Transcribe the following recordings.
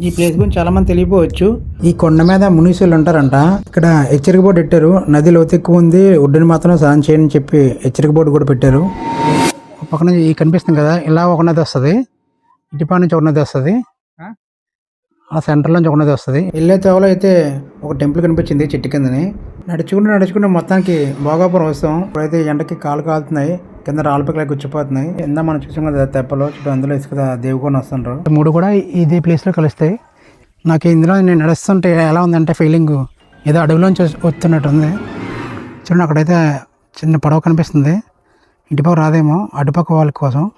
ఈ ప్లేస్ గురించి చాలా మంది తెలియపోవచ్చు. ఈ కొండ మీద మునీసులు ఉంటారంట. ఇక్కడ హెచ్చరిక బోర్డు పెట్టారు. నది లోతు ఉంది. ఒడ్డుని మాత్రం స్నానం చేయని చెప్పి హెచ్చరిక బోర్డు కూడా పెట్టారు. పక్కన ఈ కనిపిస్తుంది కదా. ఇలా ఒక నది వస్తుంది. ఇటుపా నుంచి ఒక నది వస్తుంది. ఆ సెంటర్ నుంచి ఒక నది వస్తుంది. వెళ్ళే తోవలో అయితే ఒక టెంపుల్ కనిపించింది చెట్టు కిందని. నడుచుకుంటూ నడుచుకుంటూ మొత్తానికి భోగాపురం వస్తాం. ఇప్పుడైతే ఎండకి కాలు కాలుతున్నాయి. కింద రాళ్ళపిక్కలే గుచ్చిపోతున్నాయి. ఇందా మనం చూసాం కదా తెప్పలో చుట్టూ అందులో ఇసుక దేవుకొని వస్తుండ్రు. మూడు కూడా ఇదే ప్లేస్లో కలుస్తాయి. నాకు ఇందులో నేను నడుస్తుంటే ఎలా ఉందంటే ఫీలింగ్ ఏదో అడవిలోంచి వస్తు- వస్తున్నట్టు ఉంది చూడండి అక్కడైతే చిన్న పడవ కనిపిస్తుంది. ఇటుపక్క రాదేమో అటుపక్క వాళ్ళ కోసం.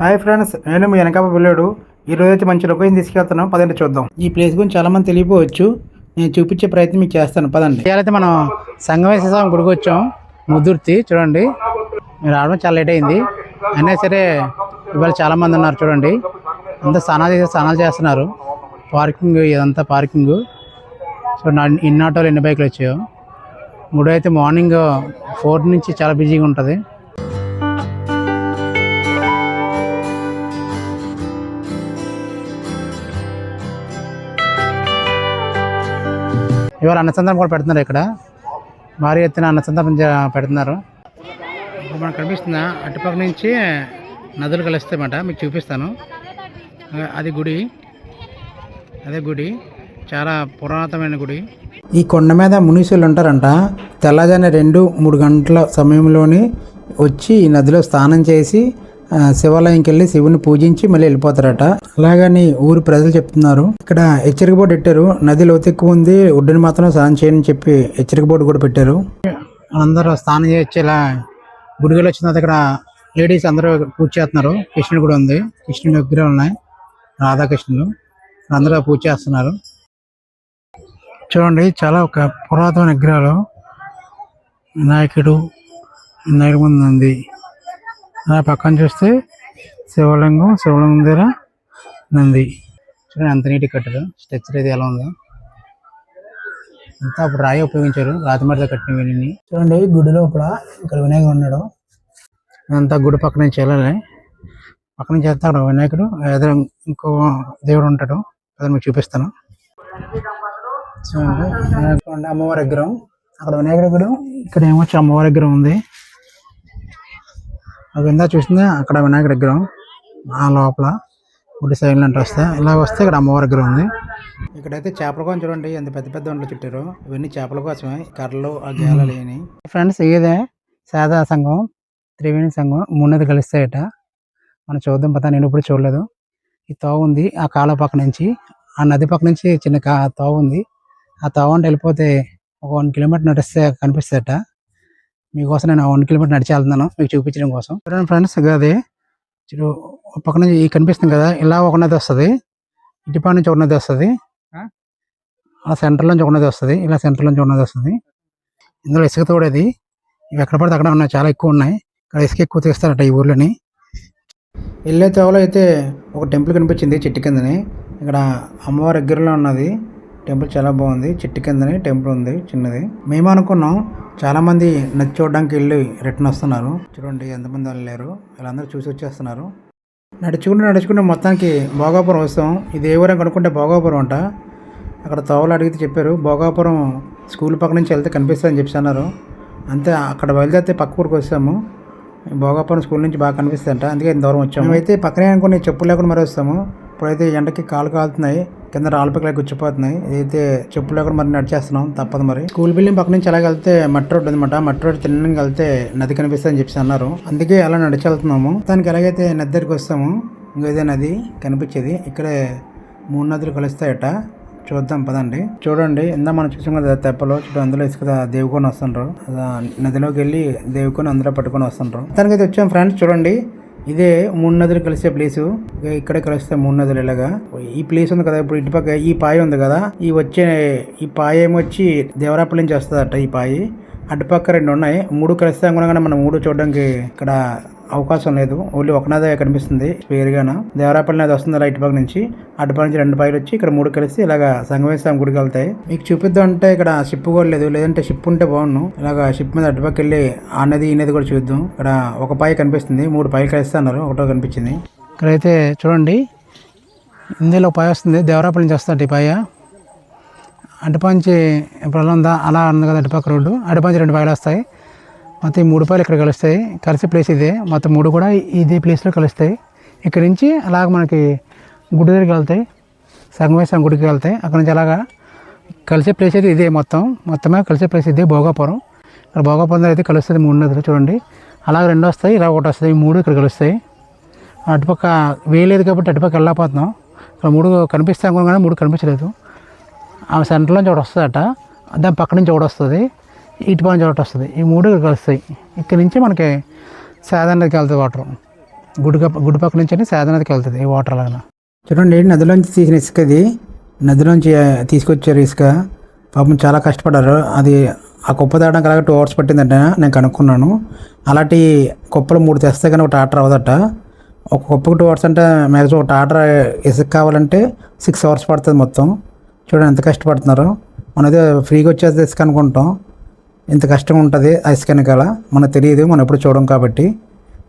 హాయ్ ఫ్రెండ్స్ నేను మీ వెనకాల వెళ్ళాడు ఈరోజు అయితే మంచి లొకేషన్ తీసుకెళ్తున్నాం పదండి చూద్దాం. ఈ ప్లేస్ గురించి చాలా మంది తెలియపోవచ్చు. నేను చూపించే ప్రయత్నం మీకు చేస్తాను. పదండి. అయితే మనం సంగమేశ్వర స్వామి గుడికి వచ్చాం. ముదుర్తి చూడండి. నేను రావడం చాలా లేట్ అయింది. అయినా సరే ఇవాళ చాలామంది ఉన్నారు చూడండి. అంతా స్నానాలు చేసి స్నానాలు చేస్తున్నారు. పార్కింగ్ ఇదంతా పార్కింగ్. సో నా ఇన్ని ఆటోలు ఎన్ని బైకులు వచ్చాయో. గుడి అయితే మార్నింగ్ ఫోర్ నుంచి చాలా బిజీగా ఉంటుంది. ఇవాళ అన్నచందనం కూడా పెడుతున్నారు ఇక్కడ. భారీ ఎత్తున అన్నచందనం జ- పెడుతున్నారు. ఇప్పుడు మనకు కనిపిస్తుందా? అటుపక్క నుంచి నదులు కలుస్తాయన్నమాట. మీకు చూపిస్తాను. అది గుడి. అదే గుడి. చాలా పురాతనమైన గుడి. ఈ కొండ మీద మునీసులు ఉంటారంట. తెల్లజాని రెండు మూడు గంటల సమయంలోని వచ్చి ఈ నదిలో స్నానం చేసి శివాలయంకి వెళ్ళి శివుని పూజించి మళ్ళీ వెళ్ళిపోతారట. అలాగని ఊరు ప్రజలు చెప్తున్నారు. ఇక్కడ హెచ్చరిక బోర్డు పెట్టారు. నది లోతుక్కు ఉంది. ఒడ్డుని మాత్రం స్నానం చేయని చెప్పి హెచ్చరిక బోర్డు కూడా పెట్టారు. అందరూ స్నానం చేయొచ్చు ఇలా గుడిగలు వచ్చిన తర్వాత ఇక్కడ లేడీస్ అందరూ పూజ చేస్తున్నారు. కృష్ణుడు కూడా ఉంది. కృష్ణుడి విగ్రహాలు ఉన్నాయి. రాధాకృష్ణుడు అందరూ పూజ చేస్తున్నారు. చూడండి చాలా ఒక పురాతన విగ్రహాలు. వినాయకుడు వినాయకుడు ముందు ఉంది. ఆ పక్కన చూస్తే శివలింగం శివలింగం దగ్గర నంది. చూడండి అంత నీటి కట్టారు. స్ట్రక్చర్ అయితే ఎలా ఉందో. అంతా అప్పుడు రాయి ఉపయోగించారు. రాతి కట్టిన కట్టినవి చూడండి గుడి లోపల ఇక్కడ వినాయకుడు ఉన్నాడు. అంతా గుడి పక్క నుంచి వెళ్ళాలి. పక్క నుంచి వెళ్తే అక్కడ వినాయకుడు ఎదురు ఇంకో దేవుడు ఉంటాడు. అతను మీకు చూపిస్తాను. చూడండి అమ్మవారి విగ్రహం. అక్కడ వినాయకుడి ఇక్కడ ఏమొచ్చి అమ్మవారి విగ్రహం ఉంది. అది ఇందా చూసింది? అక్కడ వినాయకుడి విగ్రహం. ఆ లోపల గుడి సైడ్ అంటే వస్తే ఇలా వస్తే ఇక్కడ అమ్మవారి విగ్రహం ఉంది. ఇక్కడైతే చేపల కోసం చూడండి ఎంత పెద్ద పెద్ద వంటలు చుట్టారు. ఇవన్నీ చేపల కోసమే కర్రలు ఆ గేలలు లేని ఫ్రెండ్స్ ఇదే సాదా సంఘం త్రివేణి సంఘం మున్నది కలుస్తాయట. మనం చూద్దాం పతా నేను ఇప్పుడు చూడలేదు. ఈ తోవ ఉంది ఆ కాలువ పక్క నుంచి. ఆ నది పక్క నుంచి చిన్న కా తోవ ఉంది. ఆ తోవ అంటే వెళ్ళిపోతే ఒక వన్ కిలోమీటర్ నడిస్తే కనిపిస్తుందట మీకోసం నేను వన్ కిలోమీటర్ నడిచి వెళ్తున్నాను మీకు చూపించడం కోసం. చూడండి ఫ్రెండ్స్ అదే. పక్క నుంచి కనిపిస్తుంది కదా ఇలా ఒక నది వస్తుంది. ఇటుపా నుంచి ఒక నది వస్తుంది. ఆ? సెంటర్ నుంచి ఒక నది వస్తుంది. ఇలా సెంటర్ నుంచి ఒక నది వస్తుంది. ఇందులో ఇసుక తోడేది ఇవి ఎక్కడ పడితే అక్కడ ఉన్నాయి చాలా ఎక్కువ ఉన్నాయి. ఇక్కడ ఇసుక ఎక్కువ తీస్తారట ఈ ఊర్లోని. వెళ్ళే తోవలో అయితే ఒక టెంపుల్ కనిపించింది చెట్టు కిందని. ఇక్కడ అమ్మవారి దగ్గరలో ఉన్నది. టెంపుల్ చాలా బాగుంది. చెట్టు కిందనే టెంపుల్ ఉంది చిన్నది. మేము అనుకున్నాం చాలా మంది నచ్చి చూడడానికి వెళ్ళి రిటర్న్ వస్తున్నారు. చూడండి ఎంతమంది వెళ్ళారు వీళ్ళందరూ చూసి వచ్చేస్తున్నారు. నడుచుకుంటూ నడుచుకుంటూ మొత్తానికి భోగాపురం వస్తాం. ఇది ఏ ఊరం కనుక్కుంటే భోగాపురం అంట. అక్కడ తోవలు అడిగితే చెప్పారు భోగాపురం స్కూల్ పక్క నుంచి వెళ్తే కనిపిస్తుందని చెప్పి అన్నారు. అంతే అక్కడ బయలుదేరితే పక్క ఊరికి వస్తాము. భోగాపురం స్కూల్ నుంచి బాగా కనిపిస్తుందంట. అందుకే ఇంత దూరం వచ్చాము. అయితే పక్కనే అనుకుని చెప్పులు లేకుండా మరి వస్తాము. ఇప్పుడైతే ఎండకి కాలు కాలుతున్నాయి. కింద రాళ్ళపిక్కలే గుచ్చిపోతున్నాయి. అయితే చెప్పులు లేకుండా మరి నడిచేస్తున్నాం తప్పదు మరి. స్కూల్ బిల్డింగ్ పక్క నుంచి అలాగ వెళ్తే మట్టి రోడ్డు అనమాట మట్టి రోడ్డు తిన్నగా వెళ్తే నది కనిపిస్తుంది అని చెప్పి అన్నారు. అందుకే అలా నడిచి వెళ్తున్నాము దానికి ఎలాగైతే నది దగ్గరికి వస్తాము ఇంకో ఇదే నది కనిపించేది. ఇక్కడే మూడు నదులు కలుస్తాయట. చూద్దాం పదండి. చూడండి ఇందా మనం చూసాం కదా తెప్పలో చుట్టూ అందులో ఇసుక దేవుకొని వస్తుండ్రు. నదిలోకి వెళ్ళి దేవుకొని అందులో పట్టుకొని వస్తుండ్రు. దానికైతే వచ్చాం ఫ్రెండ్స్ చూడండి. ఇదే మూడు నదులు కలిసే ప్లేసు. ఇక్కడే కలుస్తాయి మూడు నదులు ఇలాగా ఈ ప్లేస్ ఉంది కదా ఇప్పుడు ఇటుపక్క ఈ పాయ ఉంది కదా ఈ వచ్చే ఈ పాయ ఏమొచ్చి దేవరాపల్లి నుంచి వస్తుందట ఈ పాయి. అటుపక్క రెండు ఉన్నాయి. మూడు కలిస్తే అనుకున్నా మనం మూడు చూడడానికి ఇక్కడ అవకాశం లేదు. ఓన్లీ ఒకనదే కనిపిస్తుంది స్పేర్గాన దేవరాపల్లి నది వస్తుంది రైట్ పక్క నుంచి. అటుపక్క నుంచి రెండు పైలు వచ్చి ఇక్కడ మూడు కలిసి ఇలాగ సంగమేశ్వరం గుడికి వెళ్తాయి. మీకు చూపిద్దాం అంటే ఇక్కడ షిప్ కూడా లేదు. లేదంటే షిప్ ఉంటే బాగుండు. ఇలాగా షిప్ మీద అటుపక్క వెళ్ళి ఆ నది ఈ నది కూడా చూద్దాం. ఇక్కడ ఒక పాయ కనిపిస్తుంది. మూడు పైలు కలిస్తే అన్నారు. ఒకటో కనిపించింది. ఇక్కడైతే చూడండి. ఇందులో పై వస్తుంది. దేవరాపల్లి నుంచి వస్తుంది ఈ పాయ. అటుపంచి ఇప్పుడు ఉందా? అలా ఉంది కదా అటుపక్క రోడ్డు. అటుపంచి రెండు పాయలు వస్తాయి. మొత్తం ఈ మూడు పాయలు ఇక్కడ కలుస్తాయి. కలిసే ప్లేస్ ఇదే. మొత్తం మూడు కూడా ఇదే ప్లేస్లో కలుస్తాయి. ఇక్కడ నుంచి అలాగ మనకి గుడి దగ్గరికి వెళ్తాయి. సంగమేశ్వరం గుడికి వెళ్తాయి. అక్కడ నుంచి అలాగా కలిసే ప్లేస్ అయితే ఇదే మొత్తం. మొత్తమే కలిసే ప్లేస్ ఇదే భోగాపురం. ఇక్కడ భోగాపురం దగ్గర అయితే కలుస్తుంది మూడు నదులు చూడండి. అలాగే రెండు వస్తాయి ఇలా ఒకటి వస్తాయి ఈ మూడు ఇక్కడ కలుస్తాయి. అటుపక్క వేయలేదు కాబట్టి అటుపక్క వెళ్ళకపోతున్నాం ఇక్కడ మూడు కనిపిస్తాం కానీ మూడు కనిపించలేదు. ఆ సెంటర్లో నుంచి ఒకటి వస్తుందట. దాని పక్క నుంచి ఒకటి వస్తుంది. ఇటు పక్క చోట ఒకటి వస్తుంది. ఈ మూడు ఇక్కడ కలుస్తాయి. ఇక్కడ నుంచి మనకి సాధన నదికి వెళ్తుంది వాటర్. గుడి కప్ప- గుడి పక్క నుంచి సాధన నదికి వెళ్తుంది ఈ వాటర్ అలాగా చూడండి నదిలోంచి తీసిన ఇసుక ఇది? నదిలోంచి తీసుకొచ్చారు ఇసుక. పాపం చాలా కష్టపడ్డారు. అది ఆ కుప్ప తేవడానికి అలాగే టూ అవర్స్ పట్టిందంట. నేను కనుక్కున్నాను. అలాంటి కుప్పలు మూడు తెస్తే కానీ ఒక టాటర్ అవ్వదట. ఒక కుప్పకు టూ అవర్స్ అంటే మ్యాక్సిమం ఒక టాటర్ ఇసుక కావాలంటే సిక్స్ అవర్స్ పడుతుంది మొత్తం. చూడండి ఎంత కష్టపడుతున్నారు. మనది ఫ్రీగా వచ్చేది ఇసుక అనుకుంటాం. ఇంత కష్టంగా ఉంటుంది ఐస్ ఇసుక మనకు తెలియదు మనం ఎప్పుడు చూడడం కాబట్టి.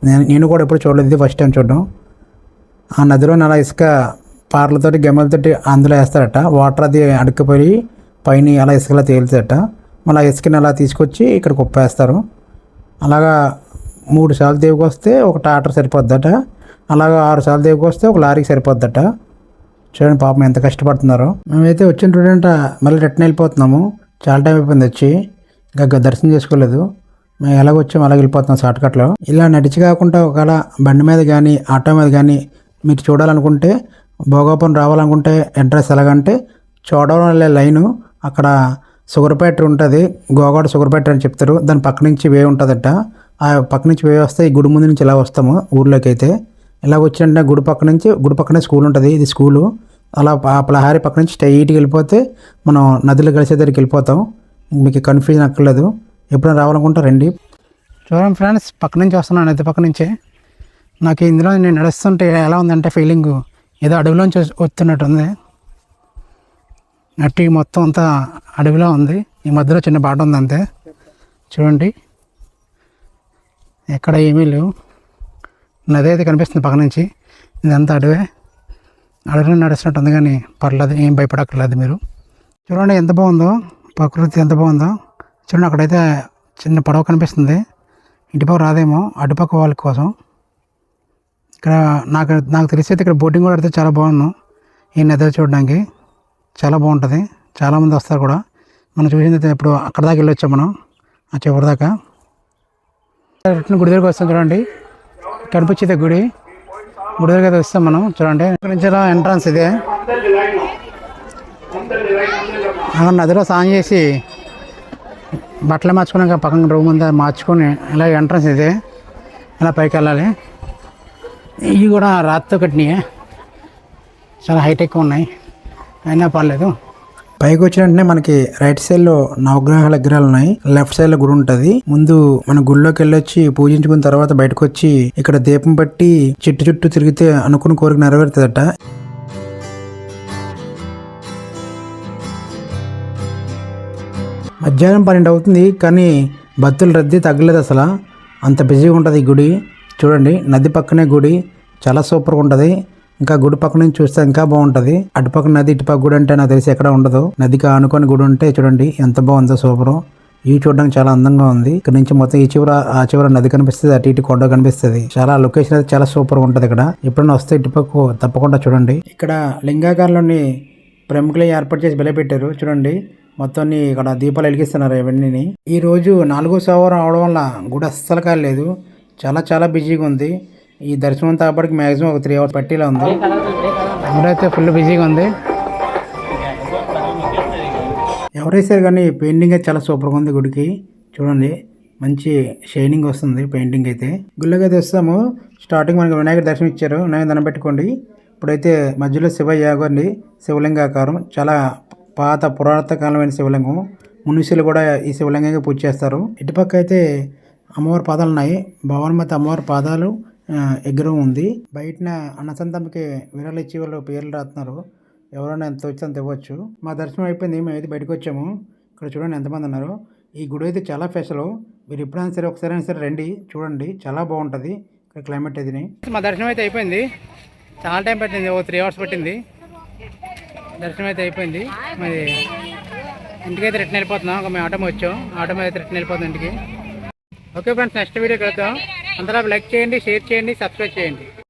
నేను నేను కూడా ఎప్పుడు చూడలేదు ఇది ఫస్ట్ టైం చూడడం. ఆ నదిలో నెల ఇసుక పార్లతోటి గెమ్మలతోటి అందులో వేస్తారట. వాటర్ అది అడుక్కుపోయి పైన అలా ఇసుకలా తేలుతారట మళ్ళీ ఆ ఇసుకని అలా తీసుకొచ్చి ఇక్కడ కుప్పేస్తారు. అలాగా మూడు సార్లు దేవుకి వస్తే ఒక టాటర్ సరిపోద్దట. అలాగా ఆరు సార్లు దేవుకి వస్తే ఒక లారీకి సరిపోద్దట. చూడండి పాపం ఎంత కష్టపడుతున్నారో. మేమైతే వచ్చిన చూడంట మళ్ళీ రిటర్న్ వెళ్ళిపోతున్నాము. చాలా టైం అయిపోయింది వచ్చి. ఇంకా దర్శనం చేసుకోలేదు. మేము ఎలాగ వచ్చాము అలాగ వెళ్ళిపోతున్నాం షార్ట్కట్లో. ఇలా నడిచి కాకుండా ఒకవేళ బండి మీద కానీ ఆటో మీద కానీ మీరు చూడాలనుకుంటే భోగాపురం రావాలనుకుంటే అడ్రస్ ఎలాగంటే చూడడం వెళ్ళే లైను. అక్కడ షుగర్పేట ఉంటుంది. గోగాడ షుగర్పేట అని చెప్తారు. దాని పక్క నుంచి వే ఉంటుందట. ఆ పక్క నుంచి వే వస్తే ఈ గుడి ముందు నుంచి ఇలా వస్తాము ఊర్లోకి అయితే. ఇలా వచ్చింటే గుడి పక్క నుంచి గుడి పక్కనే స్కూల్ ఉంటుంది. ఇది స్కూలు. అలా ఆ పలహారి పక్క నుంచి స్ట్రైట్కి వెళ్ళిపోతే మనం నదులు కలిసే దగ్గరికి వెళ్ళిపోతాం. మీకు కన్ఫ్యూజన్ అక్కర్లేదు. ఎప్పుడైనా రావాలనుకుంటే రండి. చూడండి ఫ్రెండ్స్ పక్క నుంచి వస్తున్నాను నది పక్క నుంచే. నాకు ఇందులో నేను నడుస్తుంటే ఎలా ఉందంటే ఫీలింగ్ ఏదో అడవిలోంచి వస్తున్నట్టు వస్తున్నట్టుంది నట్టి మొత్తం అంతా అడవిలో ఉంది. ఈ మధ్యలో చిన్న బాట ఉంది అంతే. చూడండి. ఎక్కడ ఏమీ లేవు. నది అయితే కనిపిస్తుంది పక్క నుంచి. ఇదంతా అడవే. అడవిలో నడుస్తున్నట్టు ఉంది కానీ పర్లేదు ఏం భయపడక్కర్లేదు మీరు. చూడండి ఎంత బాగుందో. ప్రకృతి ఎంత బాగుందో. చూడండి అక్కడైతే చిన్న పడవ కనిపిస్తుంది. ఇటుపక్క రాదేమో అటుపక్క వాళ్ళ కోసం. ఇక్కడ నాకు నాకు తెలిసి అయితే ఇక్కడ బోటింగ్ కూడా అయితే చాలా బాగున్నాం ఈ నది చూడడానికి చాలా బాగుంటుంది. చాలామంది వస్తారు కూడా. మనం చూసింది అయితే ఇప్పుడు అక్కడ దాకా వెళ్ళొచ్చాం మనం. ఆ చివరి దాకా. రిటర్న్ గుడి దగ్గరికి వస్తాం చూడండి. కనిపించేది గుడి. గుడి దగ్గర అయితే వస్తాం మనం. చూడండి ఇక్కడ నుంచి ఎంట్రన్స్ ఇదే. అక్కడ నదిలో స్నానం చేసి బట్టలు మార్చుకున్నాక పక్కన రూమ్ అంతా మార్చుకొని ఇలా ఎంట్రన్స్ ఇదే. ఇలా పైకి వెళ్ళాలి. ఇవి కూడా రాతితో కట్టినాయి. చాలా హైటెక్ ఉన్నాయి. అయినా పర్లేదు. పైకి వచ్చిన వెంటనే మనకి రైట్ సైడ్లో నవగ్రహాల విగ్రహాలు ఉన్నాయి. లెఫ్ట్ సైడ్లో గుడి ఉంటది. ముందు మన గుడిలోకి వెళ్ళొచ్చి పూజించుకున్న తర్వాత బయటకు వచ్చి ఇక్కడ దీపం పట్టి చెట్టు చుట్టూ తిరిగితే అనుకున్న కోరిక నెరవేరుతుందట. మధ్యాహ్నం పన్నెండు అవుతుంది కానీ భక్తుల రద్దీ తగ్గలేదు అసలు. అంత బిజీగా ఉంటుంది ఈ గుడి. చూడండి నది పక్కనే గుడి. చాలా సూపర్గా ఉంటుంది. ఇంకా గుడి పక్క నుంచి చూస్తే ఇంకా బాగుంటుంది. అటుపక్క నది ఇటుపక్క గుడి అంటే నాకు తెలిసి ఎక్కడ ఉండదు. నదికి ఆనుకొని గుడి ఉంటే చూడండి ఎంత బాగుందో సూపర్. ఇవి చూడడానికి చాలా అందంగా ఉంది. ఇక్కడ నుంచి మొత్తం ఈ చివర ఆ చివర నది కనిపిస్తుంది అటు ఇటు కొండ కనిపిస్తుంది. చాలా లొకేషన్ అయితే చాలా సూపర్ ఉంటుంది ఇక్కడ. ఎప్పుడైనా వస్తే ఇటుపక్క తప్పకుండా చూడండి. ఇక్కడ లింగాకారంలోని ప్రముఖులు ఏర్పాటు చేసి పెట్టారు. చూడండి మొత్తం ఇక్కడ దీపాలు వెలిగిస్తున్నారు ఇవన్నీ ఈ రోజు నాలుగో సోమవారం అవడం వల్ల గుడి అస్సలు కాలేదు చాలా చాలా బిజీగా ఉంది. ఈ దర్శనం తాపడికి మ్యాక్సిమం ఒక త్రీ అవర్స్ పట్టేలా ఉంది. గుడైతే ఫుల్ బిజీగా ఉంది. ఎవరైసారు కానీ పెయింటింగ్ అయితే చాలా సూపర్గా ఉంది గుడికి. చూడండి మంచి షైనింగ్ వస్తుంది పెయింటింగ్ అయితే. గుళ్ళకి అయితే వస్తాము. స్టార్టింగ్ మనకి వినాయక దర్శనం ఇచ్చారు. వినాయక దండం పెట్టుకోండి. ఇప్పుడైతే మధ్యలో శివయ్య గారిని శివలింగాకారం చాలా పాత పురాతన కాలమైన శివలింగం. మునుషులు కూడా ఈ శివలింగంగా పూజ చేస్తారు. ఇటుపక్క అయితే అమ్మవారి పాదాలు ఉన్నాయి. భవన్మతి అమ్మవారి పాదాలు ఆ, విగ్రహం ఉంది. బయటన అన్నసంతమ్మకి విరాళం ఇచ్చి వాళ్ళు పేర్లు రాస్తున్నారు. ఎవరైనా ఎంత వచ్చి అంత ఇవ్వచ్చు. మా దర్శనం అయిపోయింది. మేము అయితే బయటకు వచ్చాము. ఇక్కడ చూడండి ఎంతమంది ఉన్నారు. ఈ గుడి అయితే చాలా స్పెషల్. మీరు ఎప్పుడైనా సరే ఒకసారి అయినా సరే రండి చూడండి. చాలా బాగుంటుంది. ఇక్కడ క్లైమేట్ అది మా దర్శనం అయితే అయిపోయింది. చాలా టైం పట్టింది. ఓ త్రీ అవర్స్ పట్టింది. దర్శనం అయితే అయిపోయింది. మరి ఇంటికైతే రిటర్న్ వెళ్ళిపోతున్నాం. ఒక మేము ఆటో వచ్చాం. ఆటో మీద అయితే రిటర్న్ వెళ్ళిపోతున్నాం ఇంటికి. ఓకే ఫ్రెండ్స్ నెక్స్ట్ వీడియో కడతాం అందరూ లైక్ చేయండి షేర్ చేయండి సబ్స్క్రైబ్ చేయండి.